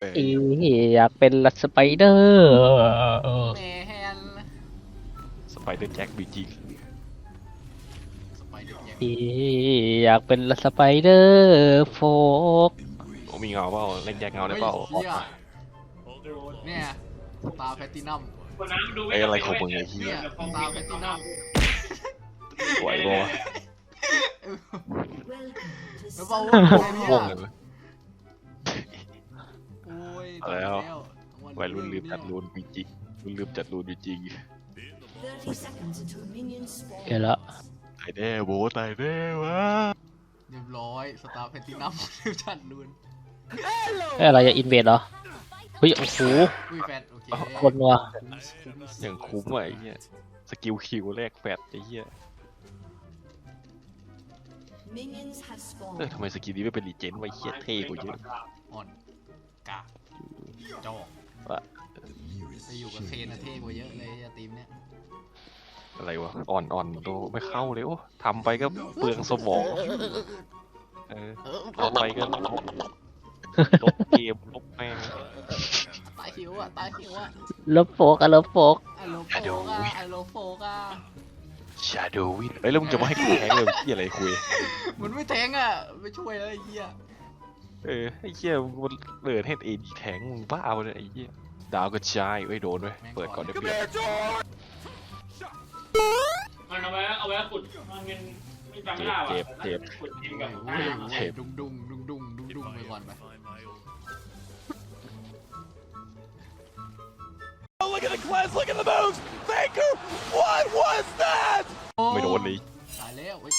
เอออีอยากเป็นลัสไปเดอร์แมนสไปเดอร์แจ็คบีจีสไปเดอร์แจ็คอีอยากเป็นลัสไปเดอร์โฟกโอ้มีเงาเปล่าเล่นแจ็คเงาได้เปล่าเฮียเนี่ยสตาร์แพตตินัมไอ้ยอะไรของมึงไอ้เหี้เนี่ยยสตาร์แพตตินัมไหวบ่วะแล้วเบาว่าเนี่ย ง่วงเลยเว้ยโอ้ยเอา แล้วทั้งวัยรุ่นลืมจัดรูนบีจีรุ่นลืมจัดรูนบีจี30 seconds until minions spawn. เดี๋ยวละตายแน่โบตายแน่วะเรียบร้อยสตาร์แพตตินัมเรียบชัดลุนเอ้ยอะไรจะอินเวดเหรอเฮ้ยโอ้โหอุ้ยแฟนโอเคคนว่ะอย่างคุ้มว่ะไอ้เหี้ยสกิลคิวแรกแฟดไอ้เหี้ย Minions have เออ spawned. ทำไมสกิลนี้ไม่เป็นรีเจนไว้เหี้ยเท่กว่าเยอะอ่อนกาก จอกวะไปอยู่กับเคนอะเท่กว่าเยอะเลยอะทีมเนี้ยอะไรวะ อ่อนอ่อนโตไม่เข้าเลยโอ้ทำไปก็เปลืองสมอง เออทำไปก็ลบเกมลบแม่งตายหิวอะตายหิวอะลบโฟกอะลบโฟกไอโลโฟกอะไอโลโฟกอะชาโดวินเอ้ยแล้วมึงจะมาให้กูแทงเลยที่อะไรคุยมันไม่แทงอะไม่ช่วยเลยไอ้เหี้ย เออไอ้เหี้ยมึงมันเปิดให้เอดีแทงมึงบ้าไปเลยไอ้เหี้ยดาวกระจายเอ้ยโดนเว้ยเปิดก่อนได้เปรียบมันเอาไว้เอาไว้ขุดมันเป็นไม่จำไม่ได้ว่ะขุดดินกับโอ้ยโอ้ยดุงดุงดุงดุงดุงดุงไปก่อนไปไม่โดนเลยตายแล้วเว้ย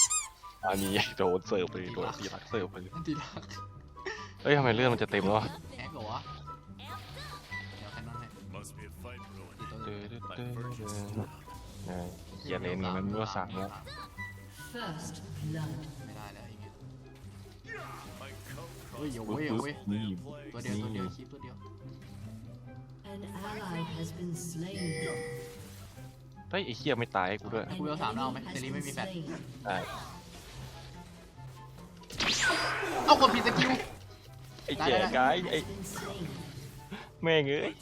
อันนี้โดนเสิร์ฟเลยโดนตีหลักเสิร์ฟไปเลยอันทีรัก เอ้ยทำไมเลือดมันจะเต็มแล้ววะแฮกเหรอวะเดี๋ยวแคนนอนให้ตีตัวเด้อเด้อเด้อเด้อเออเหี้ยเลนมันเมื่อสั่งแล้ว First blood. ไม่ได้แล้วอย่างเงี้ยเฮ้ยโอ้ปึ๊บยปึ๊โอ้บยนี่ตัวเดียวตัวเดียวคลิปตัวเดียว An ally has been slain. เฮ้ยไอ้เหี้ยไม่ตายให้กูด้วย An Cú đeo thảm nào enemy mày? has Để đi been mấy bị phạt. slain. ได้เอากดผิดสกิลไอ้ได้แก่ได้กายไอ้ Has been slain. แม่งเอ้ย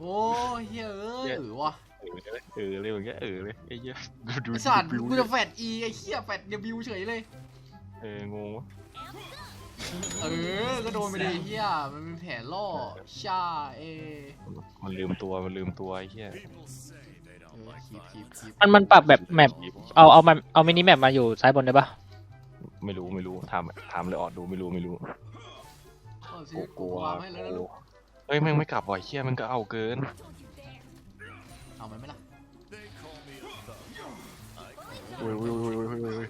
โอ้ยเฮ้ยเอ้ยเนี่ยเออวะเออเลยเออเลยอย่างเงี้ยเออเลยไอ้เหี้ยดูไอดูสัตว์บิวกูจะแฟดอีไอเหี้ยแฟดเดบิวเฉยเลยเอองงวะเออก็โดนไปดิเหี้ยมันเป็นแผนล่อชาเอมันลืมตัวมันลืมตัวไอ้เหี้ยเออคีบคีบคีบมันมันปรับแบบแมปเอาเอามันเอามินิแมปมาอยู่ซ้ายบนได้ปะไม่รู้ไม่รู้ถามถามเลยออดดูไม่รู้ไม่รู้ เอาสิกูกลัววางให้แล้วนะกูลูกเฮ้ยแม่งไม่กลับว่ะไอ้เหี้ยมันก็เอาเกิน เอามันไหมล่ะโอ้ยโอ้ยโอ้ยโอ้ยโอ้ย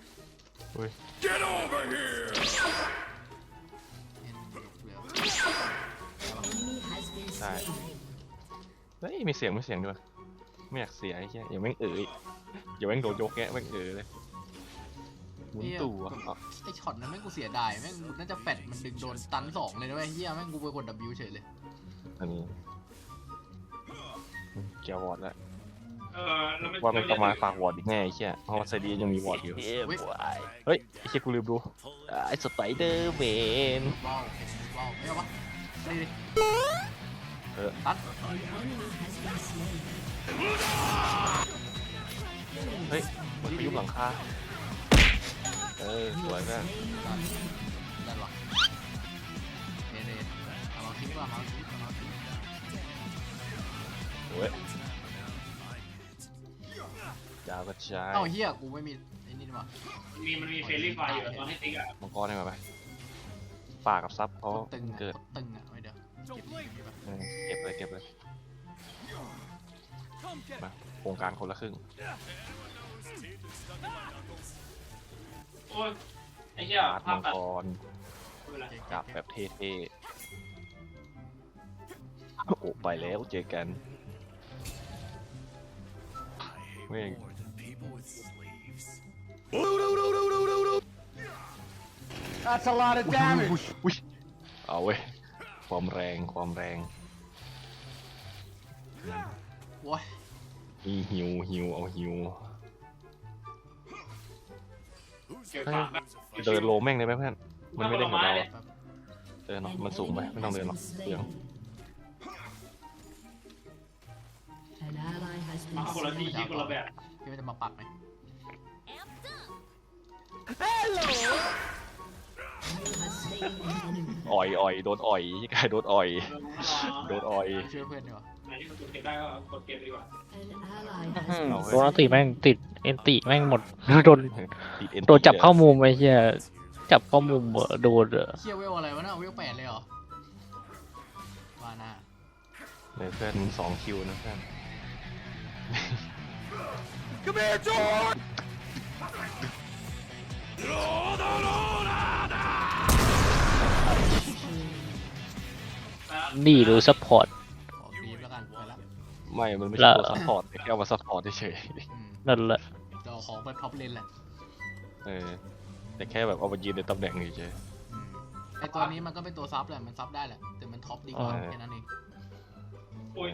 โอ้ยเห็นเหลือ Enemy has been Rồi. slain. เฮ้ยมีเสียงมีเสียงด้วย ไม่อยากเสียไอ้เหี้ยอย่าแม่งเอ๋ยอย่าแม่งโดนยกแงะแม่งเอ๋ยเลยหมุนตู่อะอะ ไอช็อตนั้นแม่งกูเสียดายแม่งกูน่าจะแฟดมันดึงโดนตันสองเลยนะเว้ยเหี้ยแม่งกูไปกด W เฉยเลยอันนี้อืมเกียร์วอร์ดแล้วเออเราไม่ว่ามันต้องมาฝากวอร์ดอีกแน่ไอ้เหี้ยเพราะว่าไซดียังมีวอร์ดอยู่เฮ้ยเฮ้ยไอ้เหี้ยกูลืมดูไอ้สไปเดอร์แมนว้าวว้าวไม่เอาปะนี่ดิเออตัน An enemy has been slain. เฮ้ยมันไปยุบหลังคา เออสวยมากได้ได้หรอเดเดเอามาทิ้งว่ามาทิ้งเอามาทิ้งโอ้ยยาวกระจายเอ้าเฮียกูไม่มีไอ้นี่ดีกว่ามีมันมีเฟรนลี่ไฟอยู่ตอนให้ติ๊กอะมังกรได้ไหมปฝากกับซับเขาตึงเกิดตึงอะไม่เดี๋ยวเก็บเอเก็บเลยเก็บเลยมาโครงการคนละครึ่ง อ้ยไอ้เหี้ยปาดภามัพงตัดกรเก็บจับเก็แบบเท่ๆโอ้ไปแล้วเจอกันเม่ง That's a lot of damage. อุ้ยเอาเว้ย ความแรงความแรงโว้ย มีฮิวฮิวเอาฮิว เกี่ยวกับเดินโลแม่งได้ไหมเพื่อน มันไม่ได้กับเราอะเดินเนาะมันสูงไปไม่ต้องเดินหรอกเปลือง An ally has มา been คนละที่ slain. คิดคนละแบบพี่มันจะมาปักไหม You have slain an enemy. อ่อยอ่อยโดนอ่อยยี่กายโดนอ่อย โดนอ่อย ช่วยเพื่อนดีกว่าไห นที่มันจุดเก็บได้ก็กดเก็บดีกว่า An ally อื has ม been โดนอันติแม่งติดเอ็นติแม่งหมด โดนติด NT โดนจับเข้ามุมไอ้เหี้ยจับเข้ามุมเหรอโดนเหรอเชี่ยเวลอะไรวะน่ะเวลแปดเลยเหรอว่าน่าเลยเพื่อนสองคิวนะเพื่อน นี่ดูซัพพอร์ต ไม่มันไม่แล้ใช่วตัวซัพพอร์ตแค่เอามาซัพพอร์ตเฉยอืมนั่นแหละ จะเอาของไปท็อปเลนแหละๆเออแต่แค่แบบเอามายืนในตำแหน่งเฉยอืมไอตัวนี้มันก็เป็นตัวซับแหละ มันซับได้แหละ แต่มันท็อปดีกว่าเออแค่นั้นเองๆโอ้ย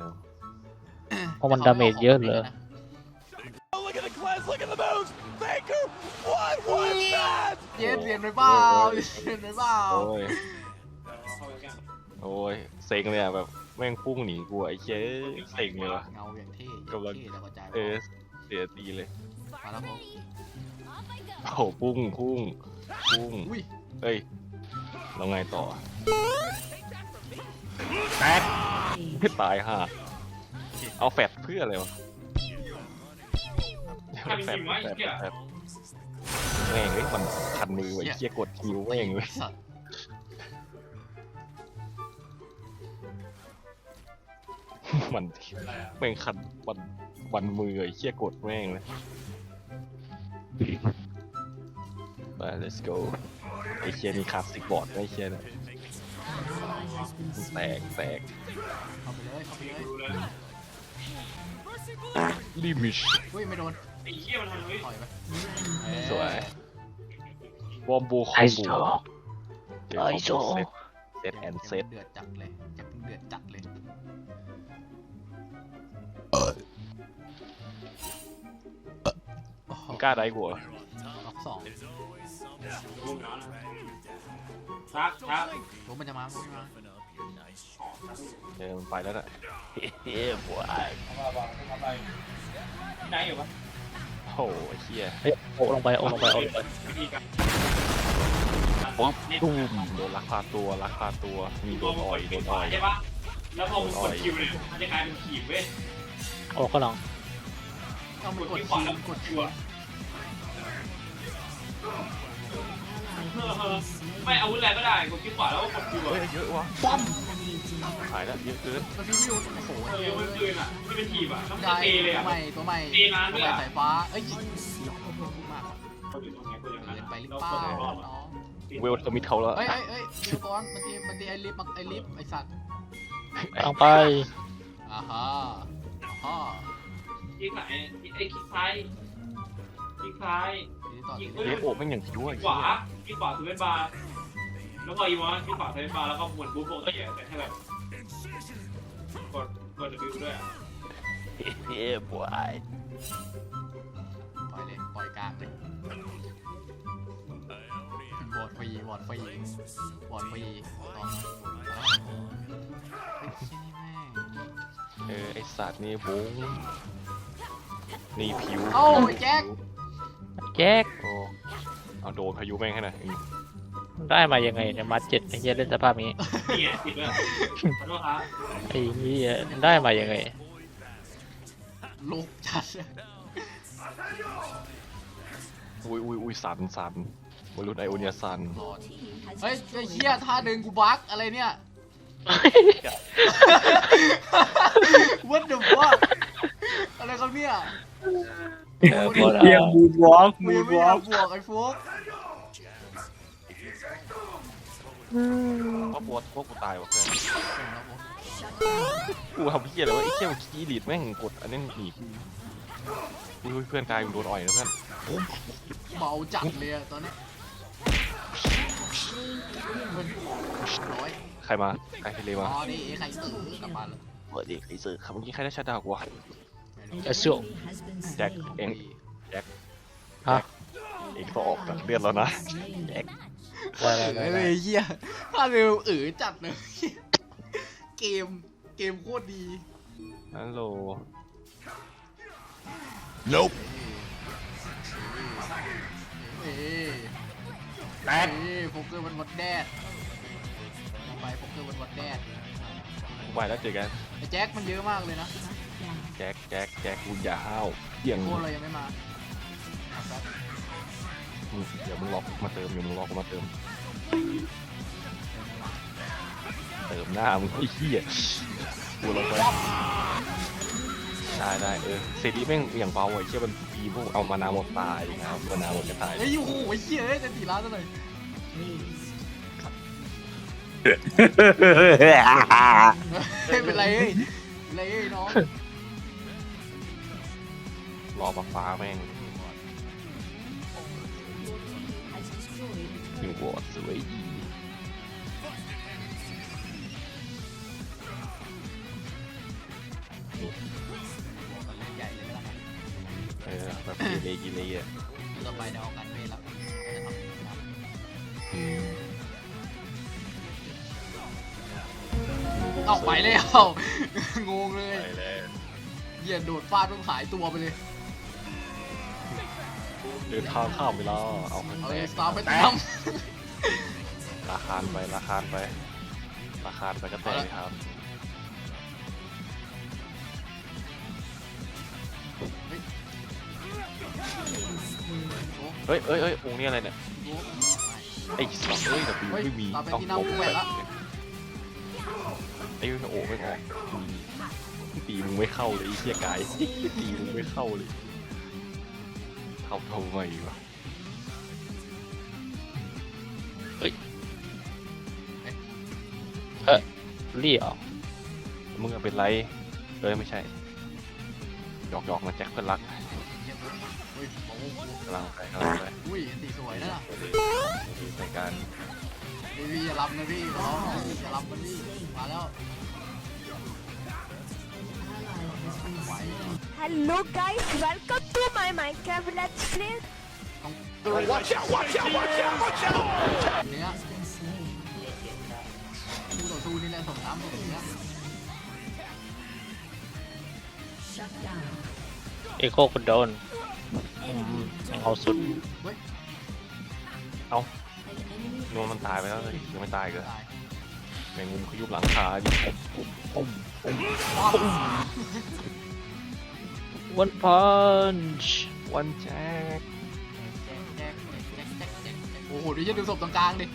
เออเพราะมันดาเมจเยอะเหรอ เย็นเรียนไปเปล่าเรียนไปเปล่าโอ้ยเข้าไปกัน โอ้ยเซ็งเลยอะแบบแม่งพุ่งหนีกูอะไอ้เจ๊เซ็งเลยวะ เงาอย่างเท่อย่างกำลัง เท่แล้วกระจายเออเสียตีเลยมาแล้วผมโอ้โหพุ่งพุ่งพุ่งอุ้ยเอ้ยแล้วไงต่อ slain. ไม่ตายห่าเอาแฟดเพื่ออะไรวะใครเป็นแฟทีดมวะไอ้เหี้ยแฟดแม่งเอ้ยมันคันมือไว้เชี่ยกดคิวแม่งเว้ยสัตว์ มันอะไรอะแม่งคันวันวันมือไอ้เชี่ยกดแม่งเลย ไป let's go ไอ้เชี่ยนี่คลาสสิกบอร์ดไอ้เชี่ยนะ An ally has been แต slain. กแตกเข้าไปเลยเข้าไปเลยดูเลยลิมิชอุ้ยไม่โดนไอ้เหี้ยมันทำไมถอยไป Rampage. เอ้ยสวยวอมบูคอไอมโซบูเจอคอมไอโซโบเซตเซตแอนเซตเดือดจัดเลยจะเป็นเดือดจัดเลยโอ้โห กล้าได้กูเหรอล็อกสองดูหนาวนะชักชักรู้มันจะมามันจะมาเออมันไปแล้วน่ะเฮ้ยบวยไหนอยู่ปะโอ้โหไอ้เชี่ยเฮ้ยโอะลงไปโอะลงไปโอะลงไปวิธีการป๊อปตุ้มโดนลักพาตัวลักพาตัวมีโดนอ่อยโดนอ่อยใช่ปะแล้วพอมึงกดคิวเนี่ยมันจะกลายเป็นขีดเว้ย โอะก็ลองเอากมันดกดที่ขคิวาวแล้วกกดดคิคิววอะ Ally เออ has เออ been slain. ไม่อาวุธอะไรก็ได้กดที่ขวาแล้วก็กดคิวเฮ้ยอะเยอะวะ Dominating. หายแล้วเยอะเกินมันฟิวฟิวโอ้โหเออมันคืนอะที่เป็นทีมอะต้องได้เทเลยตัวอะใหม่ตัวใหม่ตีนานด้ตัววยใหม่อะสายฟ้าเอ้ย Unstoppable. มากเขาอยู่ตรงไหนกูอย่างนั้นเกินอะไปหรือแล้วเปล่าก็รอบน้องเวลสมิธเขาแล้วเอ้ยเอ้ยเอ้ยเดี๋ยวก่อนมันตีมันตีไอลิฟไอลิฟไอสัตว์ลองไปอ่าฮะ อ่าฮะยิงไหนไอ้คลิกซ้ายคลิกซ้าย ทีนี้ต่อทีเลี้นี้ยงโอบแม่งอย่างชั่วไอ้ขวาเหี้ยคลิกขวาคือเป็นบาร์แล้วพออีมอนคลิกขวาคือเป็นบาร์แล้วก็หมุนบุ๊บปกติอะแต่แค่แบบกดกด W ด้วยอะเฮ้ยบวยปล่อยเลยปล่อยกลางเลยบอดฟรีบอดฟรีบอดฟรีตอนนั้นแล้วไอ้เชี่ยนี่แม่ง เออไอสัตว์นี่บุ้งนี่ผิวเอ้าไอ้แจ็ค แจ็คโอ้เอาโดนพายุแม่งให้หน่อยได้มายังไงเนี่ยมาเจ็ดไอ้เหี้ยเล่นสภาพนี้นี่ไงติดเลยขอโทษครับไอ้เหี้ยได้มายังไงลูกจัดอุ้ยอุ้ยอุ้ยสันสันวรุษไอโอเนียสันรอดเฮ้ยไอ้เชี่ยท่าเดินกูบั๊กอะไรเนี่ย What the fuck อะไรครับเนี่ยเออพอแล้วมูนวอล์กมูนวอล์กบวกไอ้ฟุกเพราะปวดพวกกูตายวะเพื่อนเก่งแล้วผมกูทำเพี้ยอะไรวะไอ้เขี้ยวขี้ดีดแม่งกดอันนี้หนีกูอุ้ยเพื่อนกายมึงโดนอ่อยนะเพื่อนเบาจัดเลยอะตอนนี้เฮ้ยร้อย ใครมา ใครเทเลอ๋มาอนี่ไอ้ใครตื่นกลับบ้านแล้วเปิดดิไอ้สื่อครับเมื่อกี้ใครได้ชัดดาวกวะเอสโซ Has been Jack slain. เองฮะเองก็ออกจากเลือดแล้วนะ Slain. แจ็คได้ได้เอได้อได้เลยเหี้ยภาพเร็วเออจัดเลยเกมเกมโคตรดีฮัลโหล Nope. เอ้ยแตกเอ้ยโฟกเกอร์มันวัดแดดลง ไปโฟกเกอร์มันวัดแดดไปแล้วเจอกันไอ้แจ็คมันเยอะมากเลยนะแจ็คแจ็คแจ็คคุณอย่าห้าวเดี่ยงโคตรเรายังไม่มาเอาแป๊บอืมเดี๋ยวมึงรอกูมาเติมเดี๋ยวมึงรอกูมาเติม เติมหน้ามึงไอ้เหี้ยกูลงไปได้ได้เออเซรีแม่งอย่างเบาไอ้เชี่ยมันปีพวกเอามานาหมดตายนะครับมานาหมดจะตายเฮ้ยโอ้โหไอ้เหี้ยเอ้ยจะตีร้านซะหน่อย Please. เฮ้ยเป็นไรเอ้ยเป็นไรเอ้ยน้องรอฟ้าฟ้าแม่ง Has destroyed อยู่บอดสวยอีใหญ่เลยนะเออแบบกิเลกิเลอะต่อไปเดี๋ยวเอากันเวทแล้วจะทำ เอาไปแล้ว งงเลยไปแล้วเหยียดโดดฟาดต้องหายตัวไปเลยเดินทางข้ามเวลาเอาไปเอาแตเลยกสตาร์ไปตามราคานไปราคานไปราคานไปก็แตกครับเฮ้ยเฮ้ยเฮ้ยองค์นี้อะไรเนี่ยไอ้สัตว์เอ้ยแต่ปีไม่มีตามไปต้องที่หน้าตวกงแหวไปนละไอ้โอ้ไม่ออกตีตีมึงไม่เข้าเลยไอ้เหี้ยกาย ตีมึงไม่เข้าเลยเข้าทำไมวะรี่ออกมึงอะเป็นไรเอ้ยไม่ใช่หยอกหยอกนะแจ็คเพื่อนรักเฮ้ยโอ้โหกำลังไปกำลังไปอุ้ยสีสวยนะน่ะในการ พี่พี่อย่ารับนะพี่ขอร้องอย่ารับนะพี่มาแล้ว ally has been ไหว Hello guys, welcome to my Minecraft Let's Play. Watch out, watch out, watch out, watch out! เนี้ย been slain. คู่ต่อสู้นี่แหละสมน้ำสมเนื้อ Shut down. เอโคคุณโดนอืมเอาสุด An enemy นวลมันตายไปแล้วเลยยังไม่ตายอีก็ตายแมงมุมเขายุบหลังคาดิวันพันช์วันแจ็คแจ๊กแจ๊กแจ๊กแจ๊กแจ๊กแจ๊กโอ้โหเดี๋ยวจะดูศพตรงกลางดิ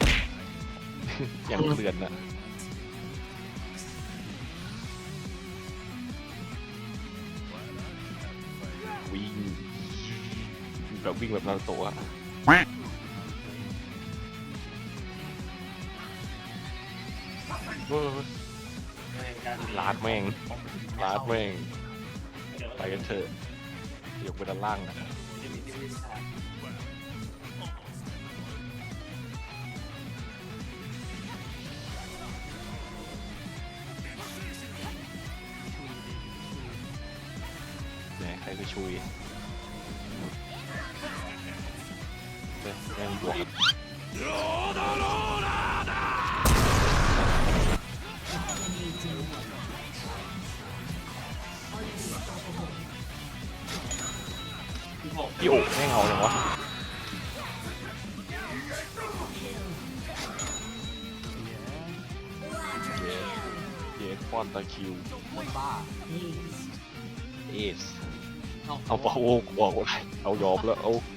อย่างเลือนน่ะวิ่งแบบวิ่งแบบนารูโตะ เว้ยลาดแม่งลาดแม่ง ไปกันเถอะยกไปด้านล่างนะไหนใครไปชุยเฮ้ยแม่งบวก พี่โอ๋แม่งเอาเลยวะเย้เย้ควอนตะคิวคนบ้า Haste. เอสเอาเอาเปล่าโอ้บอกว่าเอายอมแล้วเอาเ